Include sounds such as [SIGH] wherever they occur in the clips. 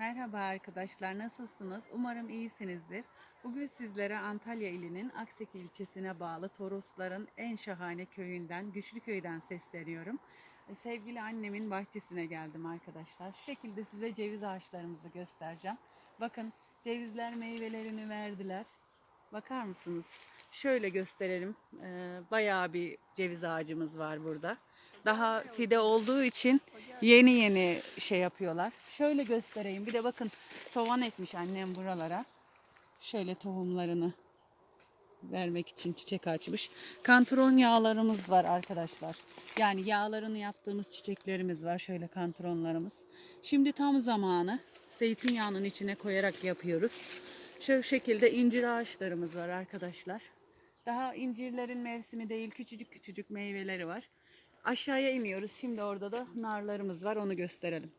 Merhaba arkadaşlar, nasılsınız? Umarım iyisinizdir. Bugün sizlere Antalya ilinin Akseki ilçesine bağlı Torosların en şahane köyünden, Güçlüköy'den sesleniyorum. E, Sevgili annemin bahçesine geldim arkadaşlar. Şu şekilde size ceviz ağaçlarımızı göstereceğim. Bakın cevizler meyvelerini verdiler. Bakar mısınız? Şöyle gösterelim. Ee, bayağı bir ceviz ağacımız var burada. Daha fide olduğu için yeni yeni şey yapıyorlar. Şöyle göstereyim. Bir de bakın soğan ekmiş annem buralara. Şöyle tohumlarını vermek için çiçek açmış. Kantron yağlarımız var arkadaşlar. Yani yağlarını yaptığımız çiçeklerimiz var. Şöyle kantronlarımız. Şimdi tam zamanı zeytinyağının içine koyarak yapıyoruz. Şu şekilde incir ağaçlarımız var arkadaşlar. Daha incirlerin mevsimi değil. Küçücük küçücük meyveleri var. Aşağıya iniyoruz. Şimdi orada da narlarımız var. Onu gösterelim.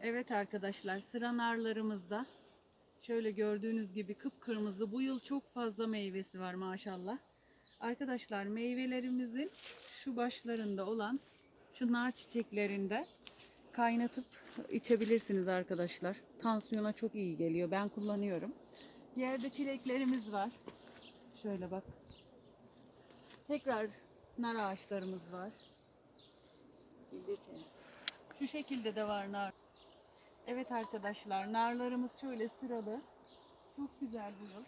Evet arkadaşlar sıra narlarımızda. Şöyle gördüğünüz gibi kıpkırmızı. Bu yıl çok fazla meyvesi var maşallah. Arkadaşlar meyvelerimizin şu başlarında olan şu nar çiçeklerinde kaynatıp içebilirsiniz arkadaşlar. Tansiyona çok iyi geliyor. Ben kullanıyorum. Yerde çileklerimiz var. Şöyle bak. Tekrar nar ağaçlarımız var. Şu şekilde de var nar. Evet arkadaşlar narlarımız şöyle sıralı. Çok güzel bu yıl.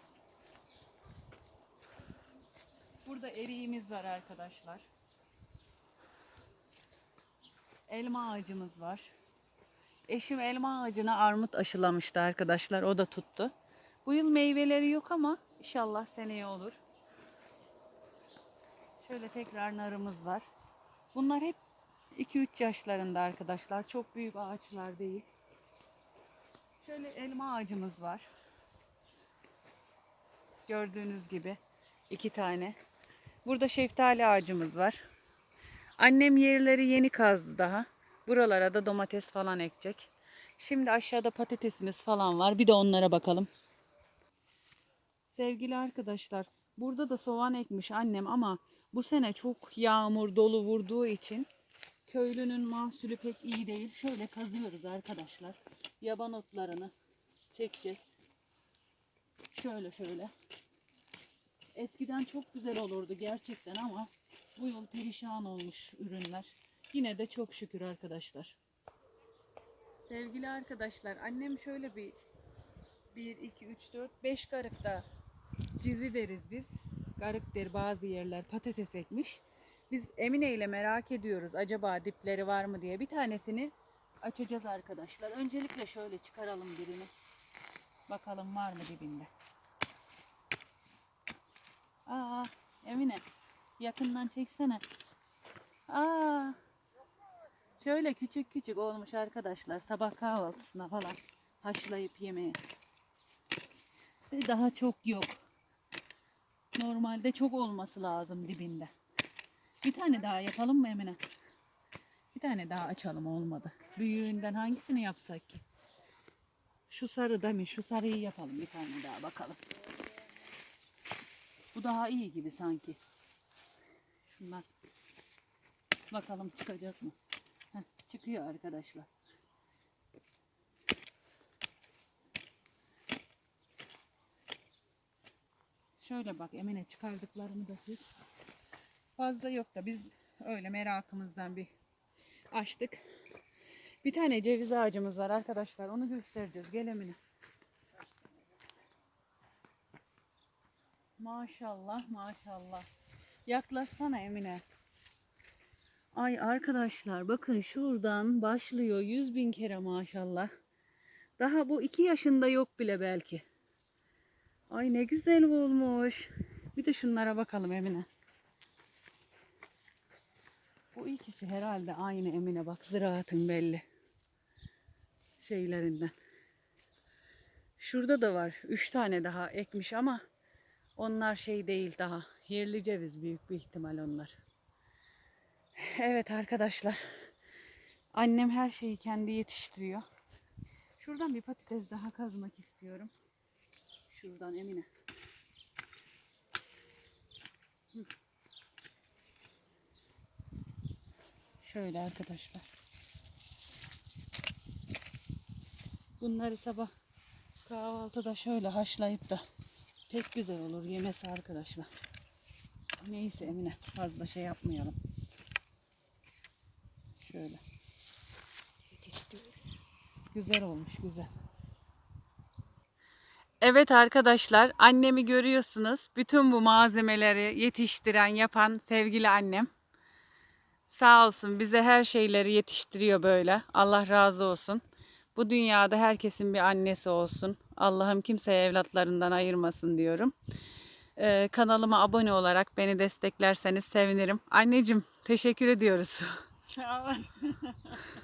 Burada eriğimiz var arkadaşlar. Elma ağacımız var. Eşim elma ağacına armut aşılamıştı arkadaşlar. O da tuttu. Bu yıl meyveleri yok ama inşallah seneye olur. Şöyle tekrar narımız var. Bunlar hep 2-3 yaşlarında arkadaşlar. Çok büyük ağaçlar değil. Şöyle elma ağacımız var. Gördüğünüz gibi iki tane. Burada şeftali ağacımız var. Annem yerleri yeni kazdı daha. Buralara da domates falan ekecek. Şimdi aşağıda patatesimiz falan var. Bir de onlara bakalım. Sevgili arkadaşlar, burada da soğan ekmiş annem ama bu sene çok yağmur dolu vurduğu için köylünün mahsulü pek iyi değil. Şöyle kazıyoruz arkadaşlar. Yaban otlarını çekeceğiz. Şöyle şöyle. Eskiden çok güzel olurdu gerçekten ama bu yıl perişan olmuş ürünler. Yine de çok şükür arkadaşlar. Sevgili arkadaşlar annem şöyle bir 1, 2, 3, 4, 5 garıkta cizi deriz biz. Garık der bazı yerler patates ekmiş. Biz Emine ile merak ediyoruz acaba dipleri var mı diye. Bir tanesini açacağız arkadaşlar. Öncelikle şöyle çıkaralım birini. Bakalım var mı dibinde. Aa Emine yakından çeksene. Aa şöyle küçük küçük olmuş arkadaşlar. Sabah kahvaltısına falan haşlayıp yemeye. Daha çok yok. Normalde çok olması lazım dibinde. Bir tane daha yapalım mı Emine? Bir tane daha açalım olmadı. Büyüğünden hangisini yapsak ki? Şu sarı değil mi? Şu sarıyı yapalım bir tane daha bakalım. Bu daha iyi gibi sanki. Şunlar. Bakalım çıkacak mı? Heh, çıkıyor arkadaşlar. Şöyle bak Emine çıkardıklarımı da tut. Fazla yok da biz öyle merakımızdan bir açtık. Bir tane ceviz ağacımız var arkadaşlar. Onu göstereceğiz. Gel Emine. Maşallah maşallah. Yaklaşsana Emine. Ay arkadaşlar bakın şuradan başlıyor yüz bin kere maşallah. Daha bu iki yaşında yok bile belki. Ay ne güzel olmuş. Bir de şunlara bakalım Emine. Bu ikisi herhalde aynı Emine bak ziraatın belli. Şeylerinden. Şurada da var. Üç tane daha ekmiş ama onlar şey değil daha. Yerli ceviz büyük bir ihtimal onlar. Evet arkadaşlar. Annem her şeyi kendi yetiştiriyor. Şuradan bir patates daha kazmak istiyorum. Şuradan Emine. Şöyle arkadaşlar. Bunları sabah kahvaltıda şöyle haşlayıp da pek güzel olur yemesi arkadaşlar. Neyse Emine fazla şey yapmayalım. Şöyle. Güzel olmuş güzel. Evet arkadaşlar annemi görüyorsunuz. Bütün bu malzemeleri yetiştiren yapan sevgili annem. Sağ olsun bize her şeyleri yetiştiriyor böyle. Allah razı olsun. Bu dünyada herkesin bir annesi olsun. Allah'ım kimseye evlatlarından ayırmasın diyorum. Ee, kanalıma abone olarak beni desteklerseniz sevinirim. Anneciğim teşekkür ediyoruz. Sağ ol. [LAUGHS]